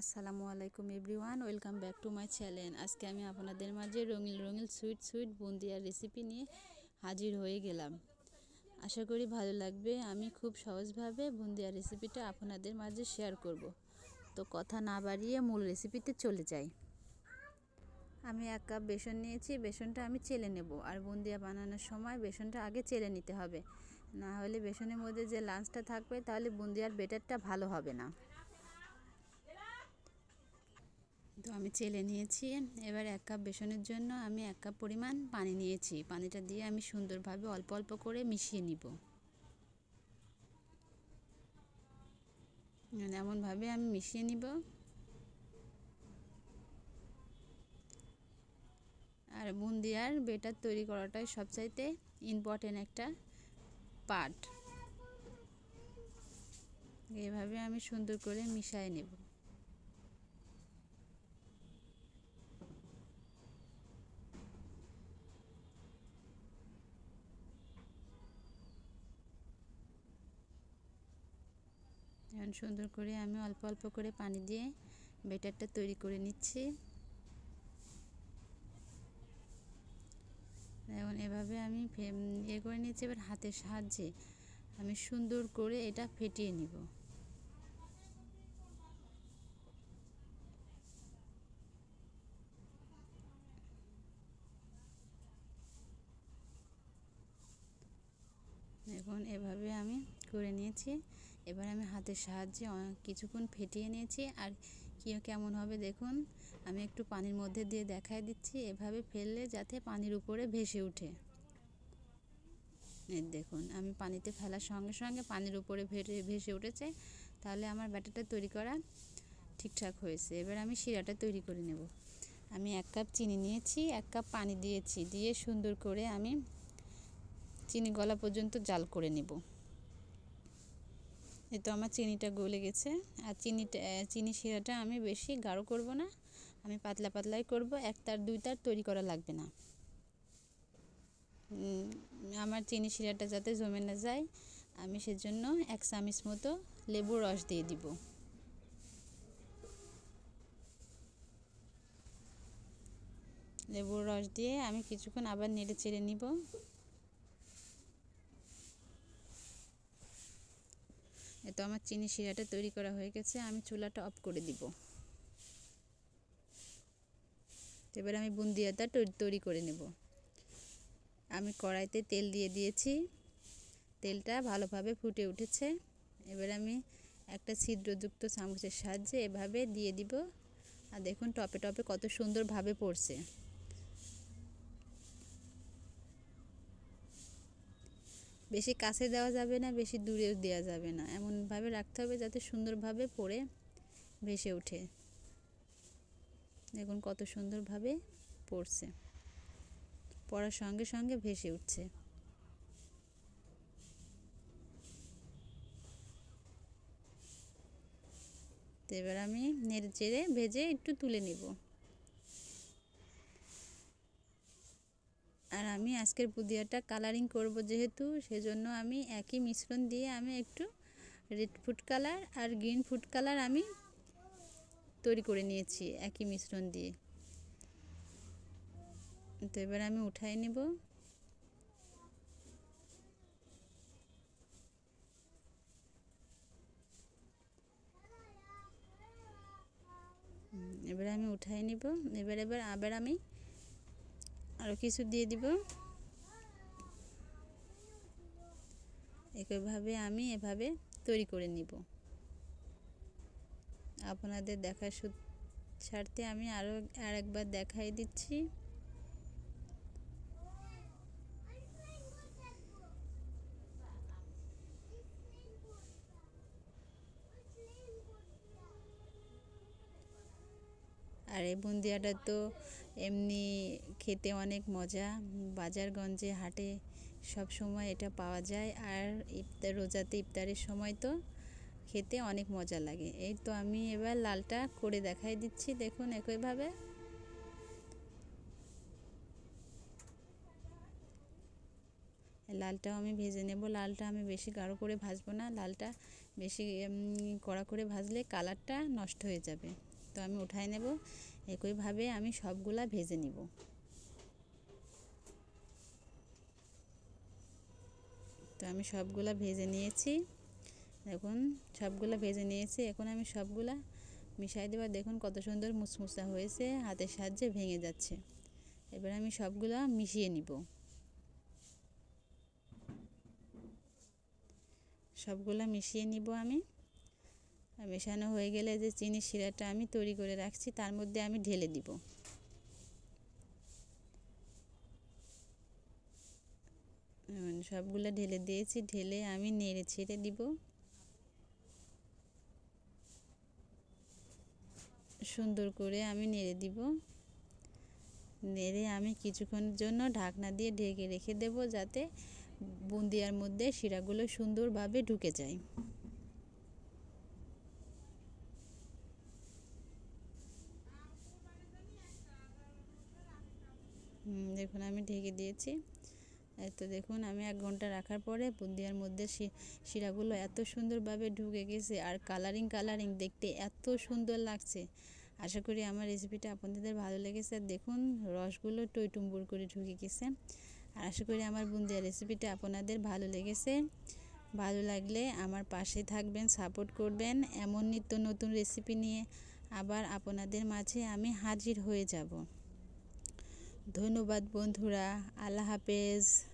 আসসালামু আলাইকুম everyone, welcome back to my channel. আজকে আমি আপনাদের মাঝে রঙিন রঙিন সুইট সুইট বুন্দিয়ার রেসিপি নিয়ে হাজির হয়ে গেলাম। আশা করি ভালো লাগবে। আমি খুব সহজভাবে বুন্দিয়ার রেসিপিটা আপনাদের মাঝে শেয়ার করব। তো কথা না বাড়িয়ে মূল রেসিপিতে চলে যাই। আমি এক কাপ বেসন নিয়েছি, বেসনটা আমি চেলে নেব। আর বুন্দিয়া বানানোর সময় বেসনটা আগে চেলে নিতে হবে। না হলে বেসনের মধ্যে যে লাঞ্চটা থাকবে, তাহলে বুন্দিয়ার বেটারটা ভালো হবে না। তো আমি চেলে নিয়েছি, এবার এক কাপ বেসনের জন্য আমি এক কাপ পরিমাণ পানি নিয়েছি। পানিটা দিয়ে আমি সুন্দরভাবে অল্প অল্প করে মিশিয়ে নিব। এমনভাবে আমি মিশিয়ে নিব। আর বুন্দিয়ার বেটার তৈরি করাটাই সবচাইতে ইম্পর্টেন্ট একটা পার্ট এভাবে আমি সুন্দর করে মিশিয়ে নেব। এখন সুন্দর করে আমি অল্প অল্প করে পানি দিয়ে বেটারটা তৈরি করে নিচ্ছি। এখন এভাবে আমি ইয়ে করে নিচ্ছি, এবার হাতের সাহায্যে আমি সুন্দর করে এটা ফেটিয়ে নিব। এখন এভাবে আমি করে নিয়েছি। এবার আমি হাতের সাহায্যে কিছুক্ষণ ফেটিয়ে নিয়েছি আর কী কেমন হবে দেখুন। আমি একটু পানির মধ্যে দিয়ে দেখাই দিচ্ছি, এভাবে ফেললে যাতে পানির উপরে ভেসে ওঠে দেখুন, আমি পানিতে ফেলার সঙ্গে সঙ্গে পানির উপরে ভেসে উঠেছে। তাহলে আমার ব্যাটারটা তৈরি করা ঠিকঠাক হয়েছে। এবার আমি শিরাটা তৈরি করে নেব। আমি এক কাপ চিনি নিয়েছি, এক কাপ পানি দিয়েছি। দিয়ে সুন্দর করে আমি চিনি গলা পর্যন্ত জাল করে নেব। এই তো আমার চিনিটা গলে গেছে। আর চিনিটা চিনি শিরাটা আমি বেশি গাঢ় করব না। আমি পাতলা পাতলাই করব, এক তার, দুই তার তৈরি করা লাগবে না। আমার চিনি শিরাটা যাতে জমে না যায়, আমি সেজন্য এক চামিচ মতো লেবুর রস দিয়ে দিব। লেবুর রস দিয়ে আমি কিছুক্ষণ আবার নেড়ে চেড়ে নিব। এত আমার চিনি শিরাটা তৈরি করা হয়ে গেছে, আমি চুলাটা অফ করে দিব। এবার আমি বুন্দিয়াটা তৈরি করে নেব। আমি কড়াইতে তেল দিয়ে দিয়েছি, তেলটা ভালোভাবে ফুটে উঠেছে। এবার আমি একটা ছিদ্রযুক্ত চামচের সাহায্যে এভাবে দিয়ে দিব। আর দেখুন, টপে টপে কত সুন্দরভাবে পড়ছে। বেশি কাছে দেওয়া যাবে না, বেশি দূরেও দেওয়া যাবে না। এমনভাবে রাখতে হবে যাতে সুন্দরভাবে পড়ে ভেসে ওঠে। দেখুন কত সুন্দরভাবে পড়ছে। পড়ার সঙ্গে সঙ্গে ভেসে উঠছে। তো এবার আমি নেড়ে চেড়ে ভেজে একটু তুলে নেব। আর আমি আজকের পুদিয়াটা কালারিং করব যেহেতু, সেজন্য আমি একই মিশ্রণ দিয়ে আমি একটু রেড ফুড কালার আর গ্রিন ফুড কালার আমি তৈরি করে নিয়েছি একই মিশ্রণ দিয়ে। তো এবার আমি উঠাই নেব। এবার আমি উঠাই নিব। এবার এবার আবার আমি আরও কিছু দিয়ে দিব। একইভাবে আমি এভাবে তৈরি করে নিব। আপনাদের দেখার ছাড়তে আমি আরও আর একবার দেখাই দিচ্ছি। আর এই বুন্দিয়াটা তো এমনি খেতে অনেক মজা। বাজারগঞ্জে, হাটে সব সময় এটা পাওয়া যায়। আর ইফতার রোজাতে ইফতারের সময় তো খেতে অনেক মজা লাগে। এই তো আমি এবার লালটা করে দেখাই দিচ্ছি। দেখুন একইভাবে। লালটাও আমি ভেজে নেব। লালটা আমি বেশি গাঢ় করে ভাজবো না। লালটা বেশি কড়া করে ভাজলে কালারটা নষ্ট হয়ে যাবে। তো আমি উঠাই নেব। একইভাবে আমি সবগুলা ভেজে নিব। তো আমি সবগুলা ভেজে নিয়েছি। দেখুন, সবগুলা ভেজে নিয়েছি। এখন আমি সবগুলা মিশাই দেবার দেখুন কত সুন্দর মুসমুসা হয়েছে, হাতের সাহায্যে ভেঙে যাচ্ছে। এবার আমি সবগুলা মিশিয়ে নিব। সবগুলা মিশিয়ে নিব আমি। মেশানো হয়ে গেলে যে চিনির শিরাটা আমি তৈরি করে রাখছি, তার মধ্যে আমি ঢেলে দিব। সবগুলো ঢেলে দিয়েছি, ঢেলে আমি নেড়ে ছেড়ে দিব। সুন্দর করে আমি নেড়ে দিব। নেড়ে আমি কিছুক্ষণের জন্য ঢাকনা দিয়ে ঢেকে রেখে দেব যাতে বুন্দিয়ার মধ্যে শিরাগুলো সুন্দরভাবে ঢুকে যায়। দেখুন আমি ঢেকে দিয়েছি। তো দেখুন, আমি এক ঘণ্টা রাখার পরে বুন্দিয়ার মধ্যে শিরাগুলো এত সুন্দরভাবে ঢুকে গেছে আর কালারিং কালারিং দেখতে এত সুন্দর লাগছে। আশা করি আমার রেসিপিটা আপনাদের ভালো লেগেছে। আর দেখুন, রসগুলো টইটুম্বুর করে ঢুকে গেছে। আর আশা করি আমার বুন্দিয়া রেসিপিটা আপনাদের ভালো লেগেছে। ভালো লাগলে আমার পাশে থাকবেন সাপোর্ট করবেন। এমন নিত্য নতুন রেসিপি নিয়ে আবার আপনাদের মাঝে আমি হাজির হয়ে যাব। ধন্যবাদ বন্ধুরা আল্লাহ হাফেজ।